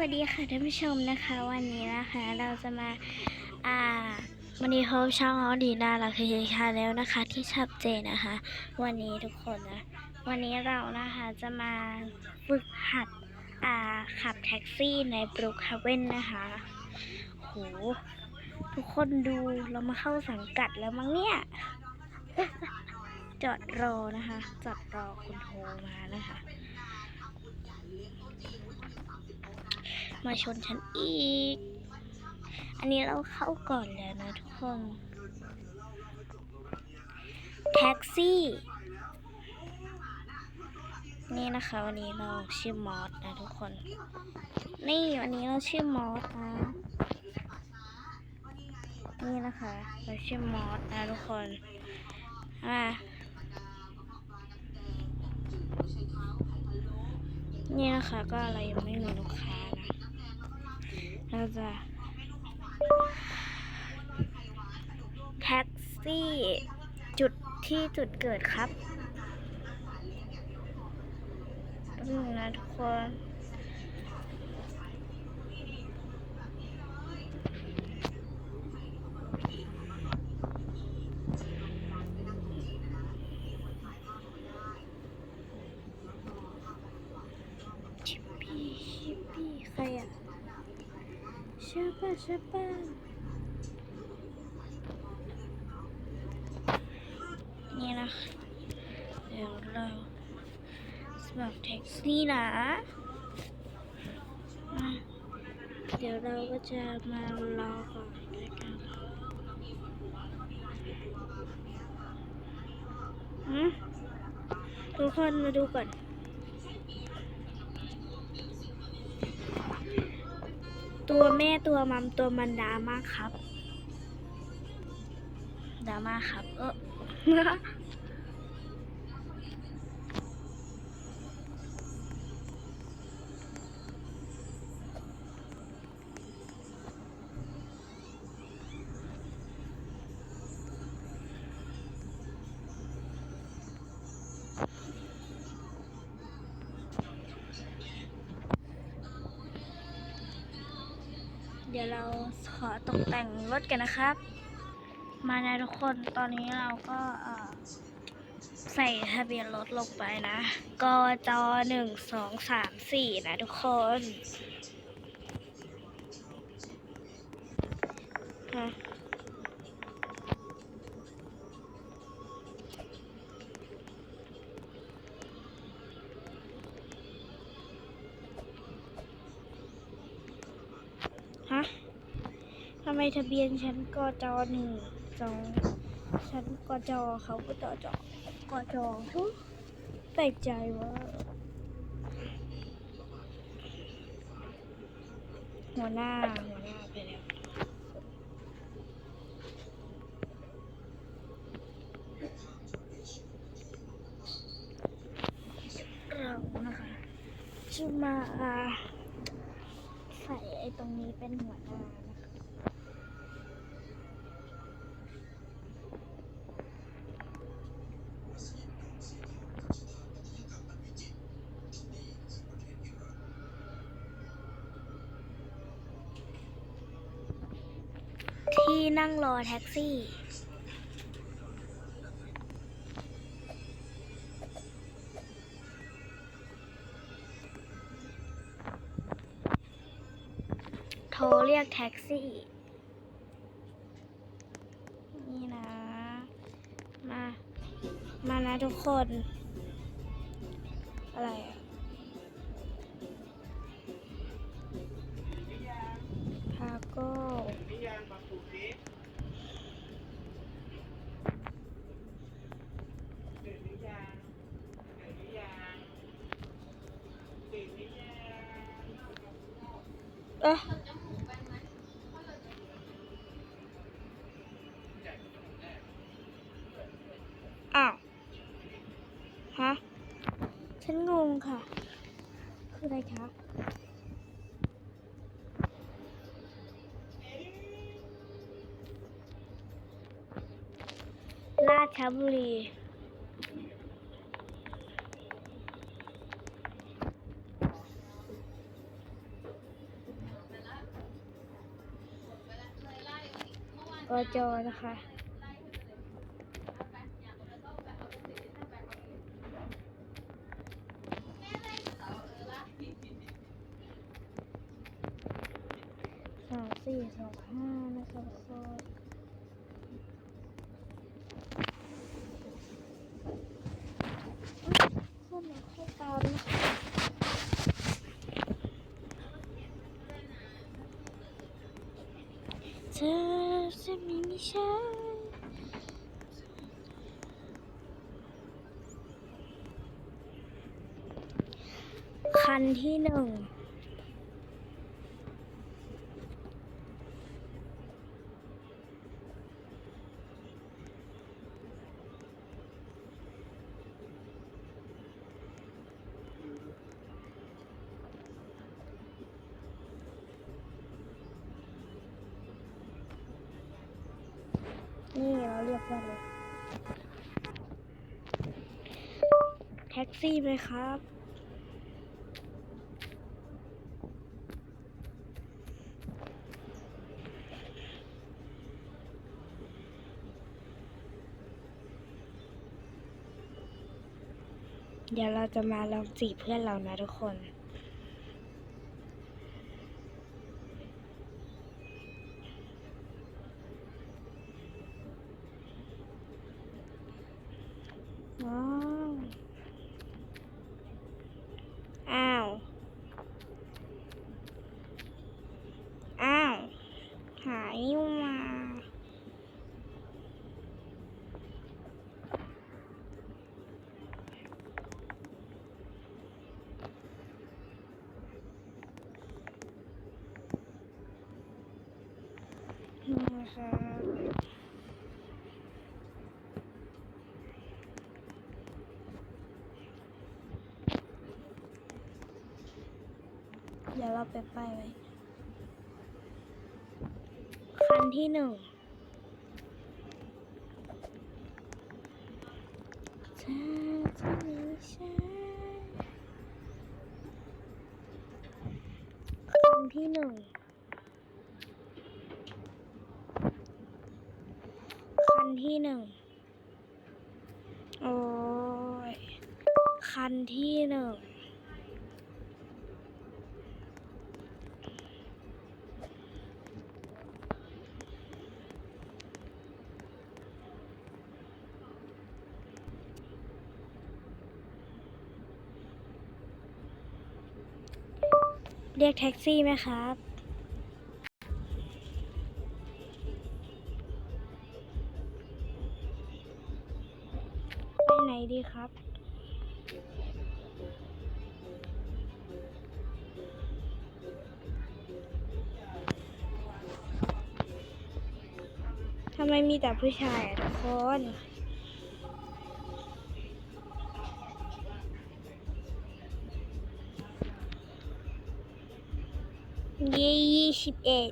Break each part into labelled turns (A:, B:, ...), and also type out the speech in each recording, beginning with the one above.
A: วัสดีค่ะท่านผู้ชมนะคะ วันนี้นะคะเราจะมาอ่าวันนี้เขาช่างเขาดีนารักคือชาแล้วนะคะ ที่ชัดเจนนะคะ วันนี้ทุกคนนะวันนี้เรานะคะจะมาฝึกหัดอ่าขับแท็กซี่ในบรุกฮาเว่นนะคะโหทุกคนดูเรามาเข้าสังกัดแล้วมั้งเนี่ยจอดรอนะคะจอดรอคุณโทรมานะคะ มาชนฉันอีก อันนี้เราเข้าก่อนแล้วนะทุกคน แท็กซี่ นี่นะคะวันนี้เราชื่อมอสนะทุกคน นี่วันนี้เราชื่อมอสนะ นี่นะคะ เราชื่อมอสนะทุกคน อ่านี่นะคะก็อะไรยังไม่มีลูกค้านะ เราจะแท็กซี่ จุดที่จุดเกิดครับนี่นะทุกคน ชิปปี้ชิปปี้ใครอะ ใช่ป่ะ ใช่ป่ะนี่นะเดี๋ยวเราสมัครแท็กซี่นะ เดี๋ยวเราก็จะมารอก่อนด้วยกันหืมทุกคนมาดูก่อน ตัวแม่ตัวมัมตัวมันดามากครับ ดาม่าครับ เออ ดี๋ยวเราขอตกแต่งรถกันนะครับ มานะทุกคนตอนนี้เราก็ใส่ทะเบียนรถลงไปนะกจหนึ่งสองสามสี่นะทุกคน ไมทะเบียนฉันกจหนึ่งสองฉันกจเขาก็จจกจทุกแปลกใจว่าหัวหน้าหัวหน้าไปแล้วเรานะคะจะมาใส่ไอ้ตรงนี้เป็นหัวหน้า ที่นั่งรอแท็กซี่โทรเรียกแท็กซี่ นี่นะ มา มานะทุกคน อะไรอะ อ้าว ฮะ ฉันงงค่ะ คืออะไรคะราชบุรีกจอนะคะ สี่สองห้านะคะทุกคนข้อมูลข้อตามนะคะเธอจะมีมิใช่คันที่หนึ่ง นี่เราเรียกว่าอะไรแท็กซี่ไหมครับเดี๋ยวเราจะมาลองจีบเพื่อนเรานะทุกคน ว้าวอ้าว อ้าว หายมานี่นะครับ เดี๋ยวเราไปป้ายไว้ คัน ที่หนึ่งเธอจะมีฉันคันที่หนึ่งคันที่หนึ่งโอ้ยคันที่หนึ่ง เรียกแท็กซี่ไหมครับ ไปไหนดีครับ ทำไมมีแต่ผู้ชายอะทุกคน ยี่สิบเอ็ด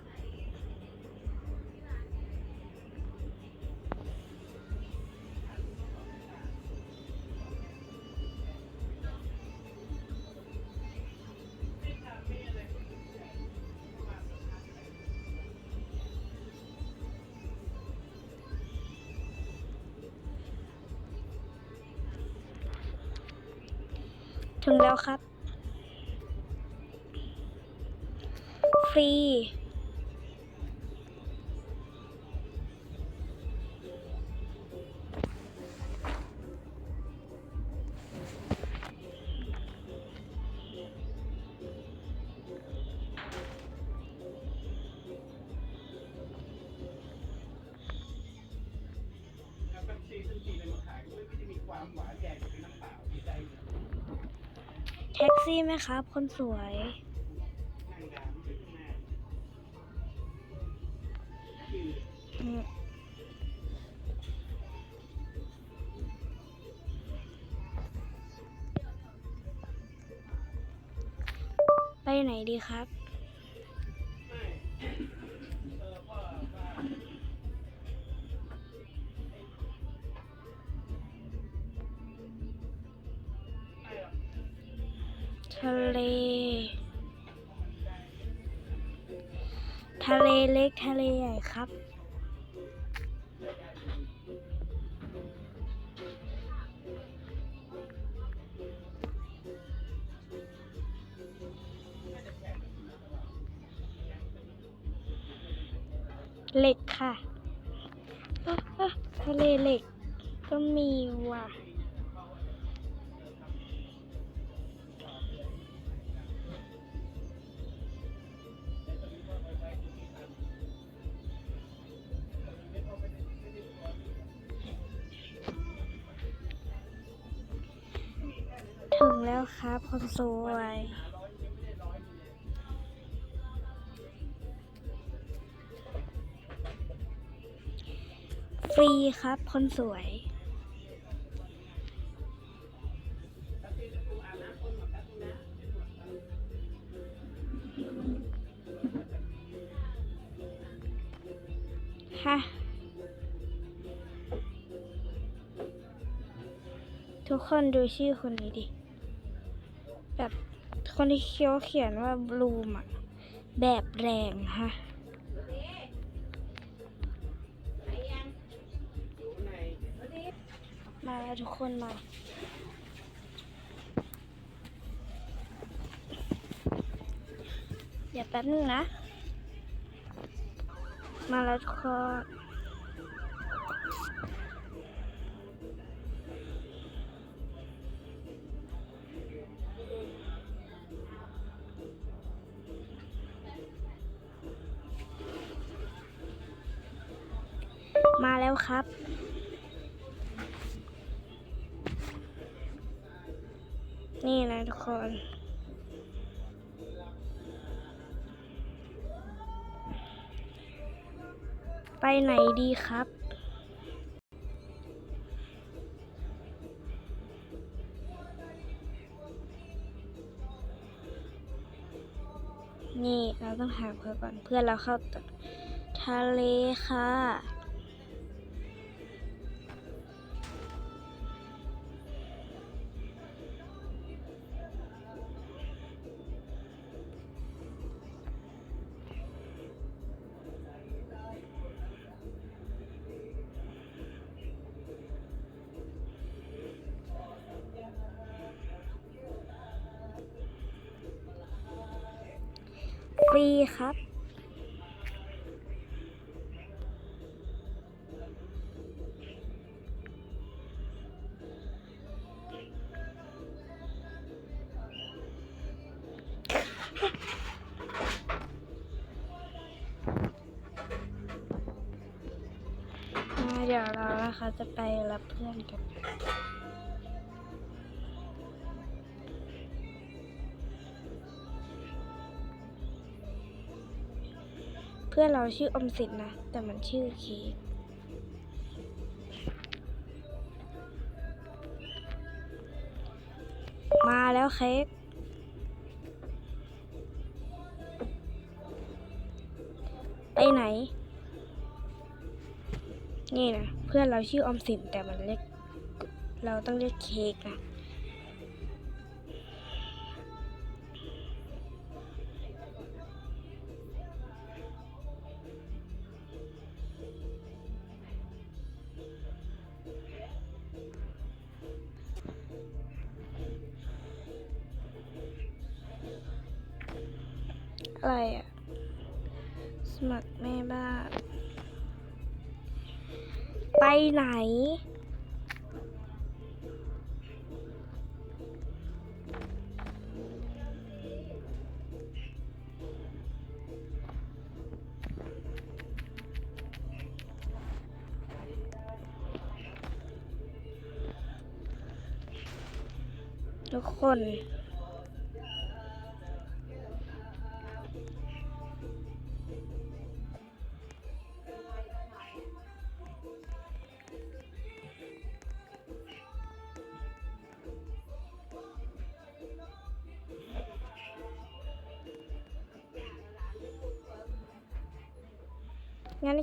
A: ถึงแล้วครับ ฟรี
B: แล้วก็ซีซึ่งจีนเลยมาขายด้วยก็จะมีความหวานแดงกับน้ำเปล่าที่ใจเนี่ย
A: แท็กซี่ไหมครับ คนสวย ครับ ทะเล ทะเลเล็กทะเลใหญ่ครับ เหล็กค่ะทะเลเหล็กก็มีว่ะถึงแล้วครับคนสวย ฟรีครับ คนสวย ฮะ ทุกคนดูชื่อคนนี้ดิ แบบคนที่เขียวเขียนว่าบลูมอะแบบแรงฮะ ทุกคนมาเดี๋ยวแป๊บนึงนะ มาแล้วทุกคนมาแล้วครับ นี่นะทุกคน ไปไหนดีครับ นี่เราต้องหาเพื่อนก่อนเพื่อนเราเข้าทะเลค่ะ รีครับ เดี๋ยวเรานะคะจะไปรับเพื่อนกัน พื่อนเราชื่ออมสินนะ แต่มันชื่อเค้กมาแล้วเค้กไปไหน นี่นะเพื่อนเราชื่ออมสินแต่มันเรียกเราต้องเรียกเค้กนะ อะไรอะสมัครแม่บ้าน ไปไหน ทุกคน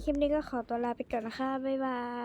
A: คลิปนี้ก็ขอตัวลาไปก่อนนะคะ บ๊ายบาย